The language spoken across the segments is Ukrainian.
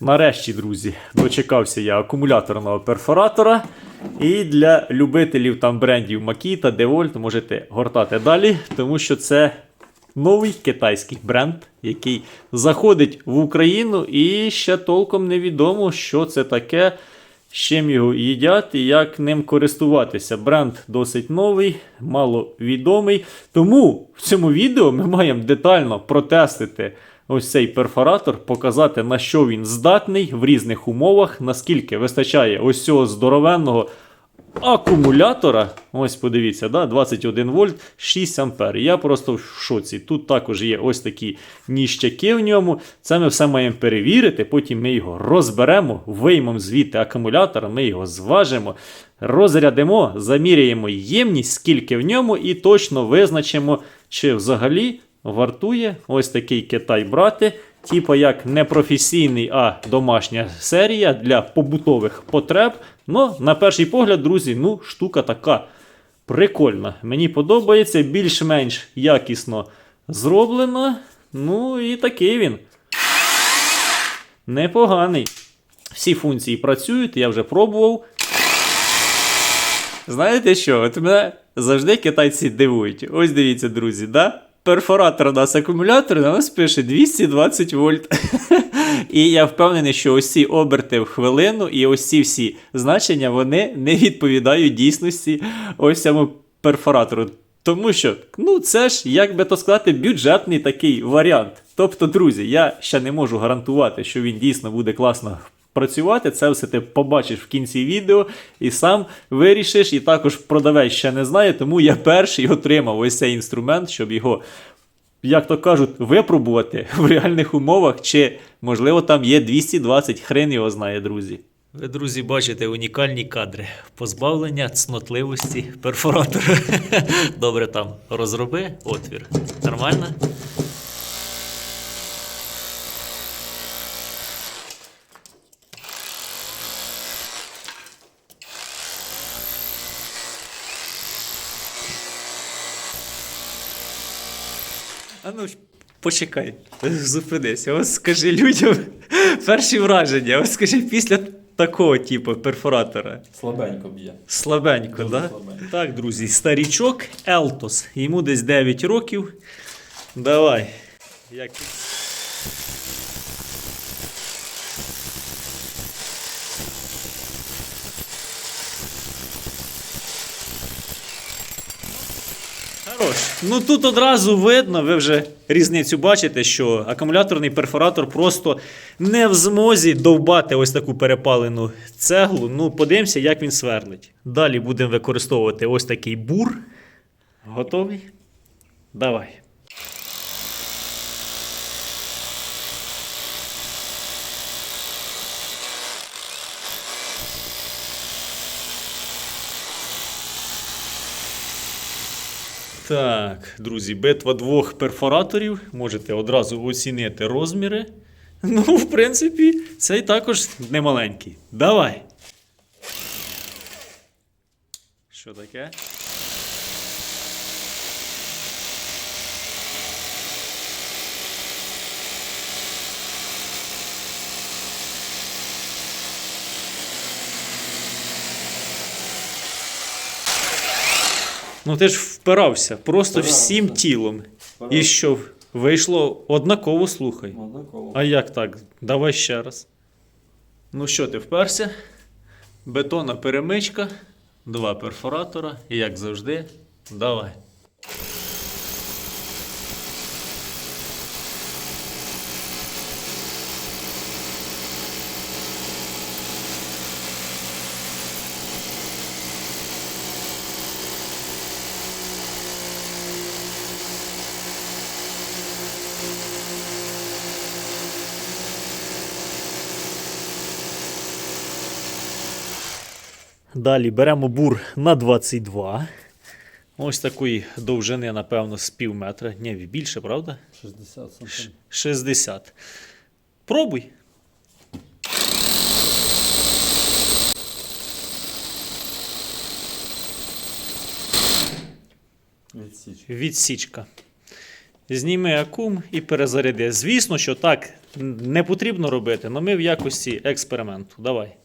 Нарешті, друзі, дочекався я акумуляторного перфоратора. І для любителів там брендів Makita, DeWalt можете гортати далі, тому що це новий китайський бренд, який заходить в Україну і ще толком невідомо, що це таке, з чим його їдять і як ним користуватися. Бренд досить новий, маловідомий. Тому в цьому відео ми маємо детально протестити ось цей перфоратор, показати на що він здатний в різних умовах, наскільки вистачає ось цього здоровенного акумулятора. Ось подивіться, да, 21 вольт, 6 ампер. Я просто в шоці. Тут також є ось такі ніщаки в ньому. Це ми все маємо перевірити. Потім ми його розберемо, виймемо звідти акумулятор, ми його зважимо, розрядимо, заміряємо ємність, скільки в ньому, і точно визначимо, чи взагалі вартує ось такий Китай брати. Типа як не професійний, а домашня серія для побутових потреб. Ну, на перший погляд, друзі, ну, штука така прикольна. Мені подобається, більш-менш якісно зроблено. Ну і такий він. Непоганий. Всі функції працюють, я вже пробував. Знаєте що? От мене завжди китайці дивують. Ось дивіться, друзі, да? Перфоратор у нас акумулятор, на нас пише 220 вольт. І я впевнений, що ці оберти в хвилину і ці всі значення вони не відповідають дійсності ось цьому перфоратору. Тому що, ну, це ж, як би то сказати, бюджетний такий варіант. Тобто, друзі, я ще не можу гарантувати, що він дійсно буде класно працювати. Це все ти побачиш в кінці відео і сам вирішиш. І також продавець ще не знає, тому я перший отримав ось цей інструмент, щоб його, як то кажуть, випробувати в реальних умовах, чи, можливо, там є 220, хрен його знає, друзі. Ви, друзі, бачите унікальні кадри позбавлення цнотливості перфоратора. Добре, там розроби отвір. Нормально? А ну почекай, зупинися. Ось скажи людям перші враження. Ось скажи після такого типу перфоратора. Слабенько б'є. Слабенько, так? да? Так, друзі, старічок Елтос. Йому десь 9 років. Давай. Як... Хорош. Ну тут одразу видно, ви вже різницю бачите, що акумуляторний перфоратор просто не в змозі довбати ось таку перепалену цеглу. Ну, подивимося, як він сверлить. Далі будемо використовувати ось такий бур. Готовий? Давай. Так, друзі, битва двох перфораторів. Можете одразу оцінити розміри. Ну, в принципі, цей також немаленький. Давай. Що таке? Ну ти ж впирався просто Впирався. всім тілом. І що вийшло однаково, слухай. Однаково. А як так? Давай ще раз. Ну що, ти вперся? Бетонна перемичка, два перфоратора, і як завжди, давай. Далі беремо бур на 22. Ось такої довжини, напевно, з пів метра. Ні, більше, правда? 60 сантиметрів. 60. Пробуй. Відсіч. Відсічка. Зніми акум і перезаряди. Звісно, що так не потрібно робити, але ми в якості експерименту. Давай.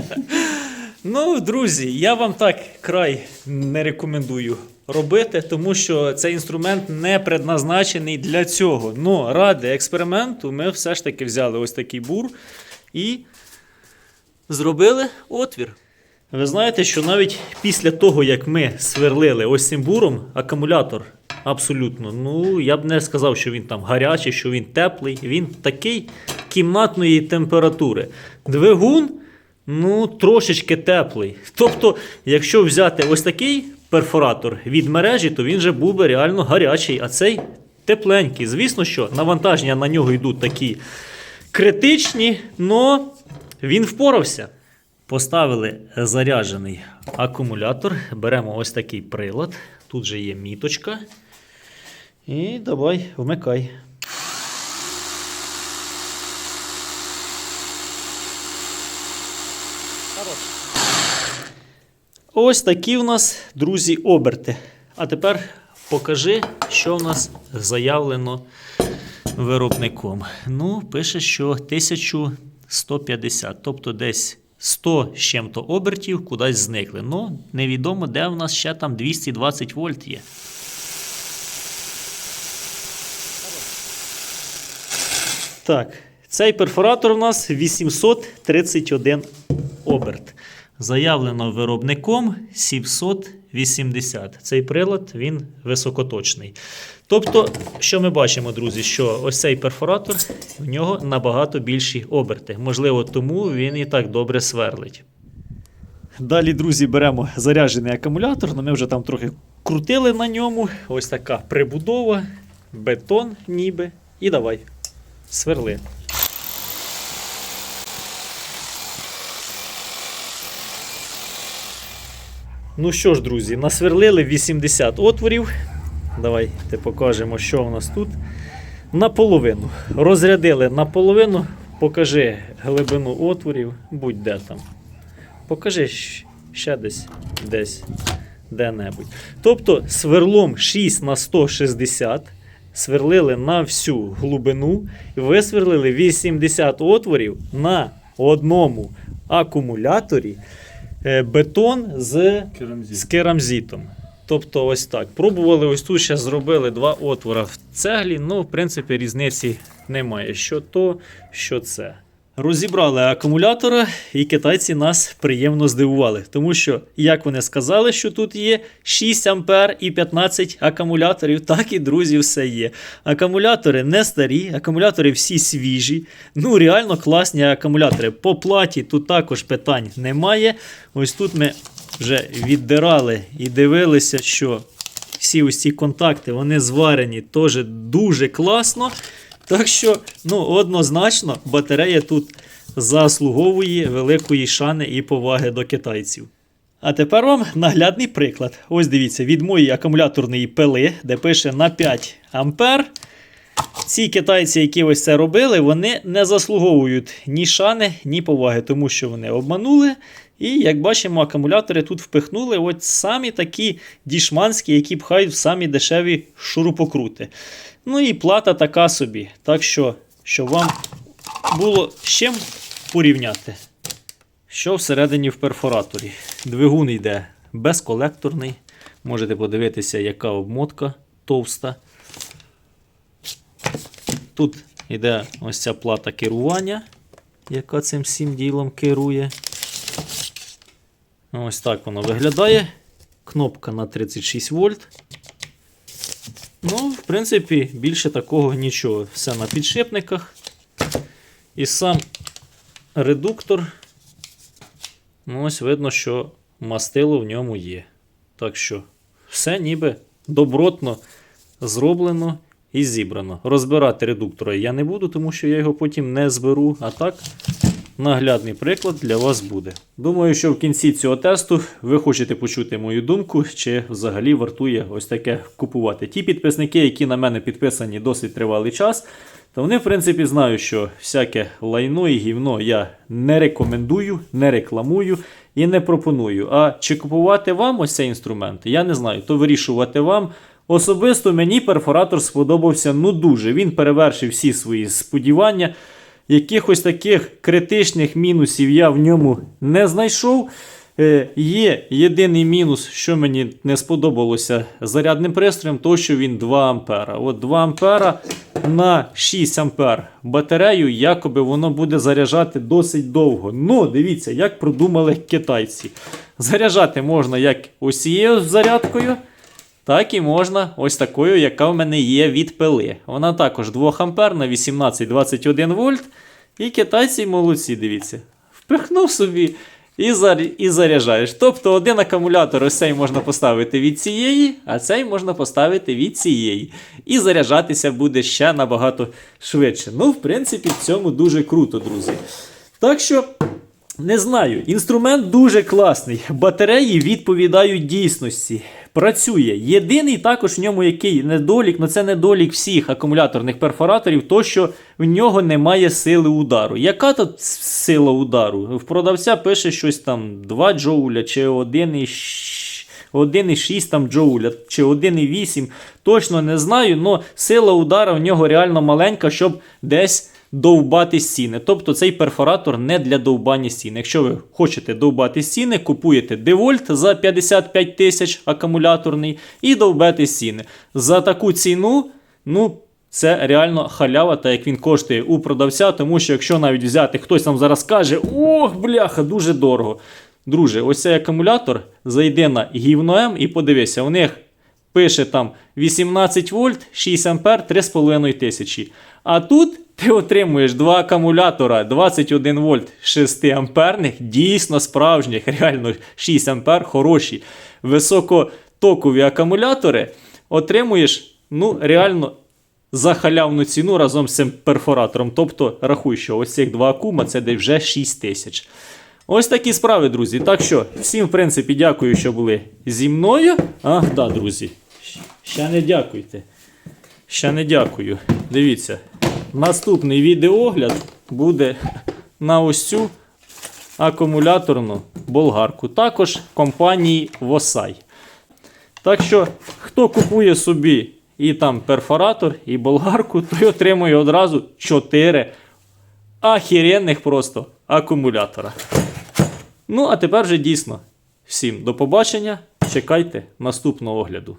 Ну, друзі, я вам так край не рекомендую робити, тому що цей інструмент не предназначений для цього. Ну, ради експерименту ми все ж таки взяли ось такий бур і зробили отвір. Ви знаєте, що навіть після того, як ми сверлили ось цим буром, акумулятор абсолютно, ну я б не сказав, що він там гарячий, що він теплий. Він такий кімнатної температури. Двигун, ну, трошечки теплий. Тобто, якщо взяти ось такий перфоратор від мережі, то він же був би реально гарячий, а цей тепленький. Звісно, що навантаження на нього йдуть такі критичні, але він впорався. Поставили заряджений акумулятор. Беремо ось такий прилад. Тут же є міточка. І давай вмикай. Ось такі в нас, друзі, оберти. А тепер покажи, що в нас заявлено виробником. Ну, пише, що 1150, тобто десь 100 з чим-то обертів кудись зникли. Ну, невідомо, де в нас ще там 220 вольт є. Так, цей перфоратор у нас 831 оберт. Заявлено виробником 780. Цей прилад він високоточний. Тобто, що ми бачимо, друзі, що ось цей перфоратор в нього набагато більші оберти. Можливо, тому він і так добре сверлить. Далі, друзі, беремо заряджений акумулятор, але ми вже там трохи крутили на ньому. Ось така прибудова, бетон ніби. І давай. Сверли. Ну що ж, друзі, насверлили 80 отворів. Давайте покажемо, що у нас тут. Наполовину. Розрядили наполовину. Покажи глибину отворів, будь-де там. Покажи ще десь, десь, де-небудь. Тобто сверлом 6 на 160 сверлили на всю глибину і висверлили 80 отворів на одному акумуляторі бетон з керамзітом з керамзітом. Тобто ось так. Пробували ось тут ще зробили два отвора в цеглі. Ну, в принципі, різниці немає. Що то, що це. Розібрали акумулятора, і китайці нас приємно здивували. Тому що, як вони сказали, що тут є 6 ампер і 15 акумуляторів, так і друзі, все є. Акумулятори не старі, акумулятори всі свіжі. Ну, реально класні акумулятори. По платі тут також питань немає. Ось тут ми вже віддирали і дивилися, що всі ось ці контакти вони зварені теж дуже класно. Так що, ну, однозначно, батарея тут заслуговує великої шани і поваги до китайців. А тепер вам наглядний приклад. Ось дивіться, від моєї акумуляторної пили, де пише на 5 ампер. Ці китайці, які ось це робили, вони не заслуговують ні шани, ні поваги, тому що вони обманули. І, як бачимо, акумулятори тут впихнули от самі такі дішманські, які пхають в самі дешеві шурупокрути. Ну і плата така собі. Так що, щоб вам було з чим порівняти. Що всередині в перфораторі? Двигун йде безколекторний. Можете подивитися, яка обмотка товста. Тут йде ось ця плата керування, яка цим всім ділом керує. Ось так воно виглядає. Кнопка на 36 вольт. Ну, в принципі, більше такого нічого. Все на підшипниках. І сам редуктор. Ну, ось видно, що мастило в ньому є. Так що, все ніби добротно зроблено і зібрано. Розбирати редуктора я не буду, тому що я його потім не зберу. А так, наглядний приклад для вас буде. Думаю, що в кінці цього тесту ви хочете почути мою думку, чи взагалі вартує ось таке купувати. Ті підписники, які на мене підписані досить тривалий час, то вони, в принципі, знають, що всяке лайно і гівно я не рекомендую, не рекламую і не пропоную. А чи купувати вам ось цей інструмент, я не знаю, то вирішувати вам. Особисто мені перфоратор сподобався ну дуже. Він перевершив всі свої сподівання. Якихось таких критичних мінусів я в ньому не знайшов. Е, є єдиний мінус, що мені не сподобалося зарядним пристроєм, то що він 2 ампера. От 2 ампера на 6 ампер батарею, якоби воно буде заряджати досить довго. Ну, дивіться, як продумали китайці. Заряджати можна як ось цією зарядкою. Так і можна ось такою, яка в мене є від пили. Вона також 2 ампер на 18-21 вольт. І китайці молодці, дивіться. Впихнув собі і, зар... і заряджаєш. Тобто один акумулятор ось цей можна поставити від цієї, а цей можна поставити від цієї. І заряджатися буде ще набагато швидше. Ну, в принципі, в цьому дуже круто, друзі. Так що. Не знаю, інструмент дуже класний. Батареї відповідають дійсності. Працює. Єдиний також в ньому який недолік, ну це недолік всіх акумуляторних перфораторів, то що в нього немає сили удару. Яка тут сила удару? В продавця пише щось там 2 джоуля чи 1,6 1,6 там джоуля чи 1,8. Точно не знаю, але сила удара в нього реально маленька, щоб десь довбати стіни. Тобто цей перфоратор не для довбання стін. Якщо ви хочете довбати стіни, купуєте DeWalt за 55 тисяч акумуляторний і довбете стіни. За таку ціну, ну. Це реально халява, та як він коштує у продавця, тому що якщо навіть взяти, хтось там зараз каже, ох, бляха, дуже дорого. Друже, ось цей акумулятор зайди на гівно-М і подивися, у них пише там 18 вольт, 6 ампер, 3,5 тисячі. А тут ти отримуєш два акумулятора 21 вольт 6 амперних, дійсно справжніх, реально 6 ампер, хороші, високотокові акумулятори. Отримуєш, ну, реально. За халявну ціну разом з цим перфоратором. Тобто, рахуй, що ось цих два акума це десь вже 6 тисяч. Ось такі справи, друзі. Так що, всім, в принципі, дякую, що були зі мною. А, да, друзі. Ще не дякуйте. Ще не дякую. Дивіться. Наступний відеоогляд буде на ось цю акумуляторну болгарку. Також компанії Восай. Так що, хто купує собі і там перфоратор, і болгарку, той отримує одразу 4 ахіренних просто акумулятора. Ну, а тепер вже дійсно. Всім до побачення. Чекайте наступного огляду.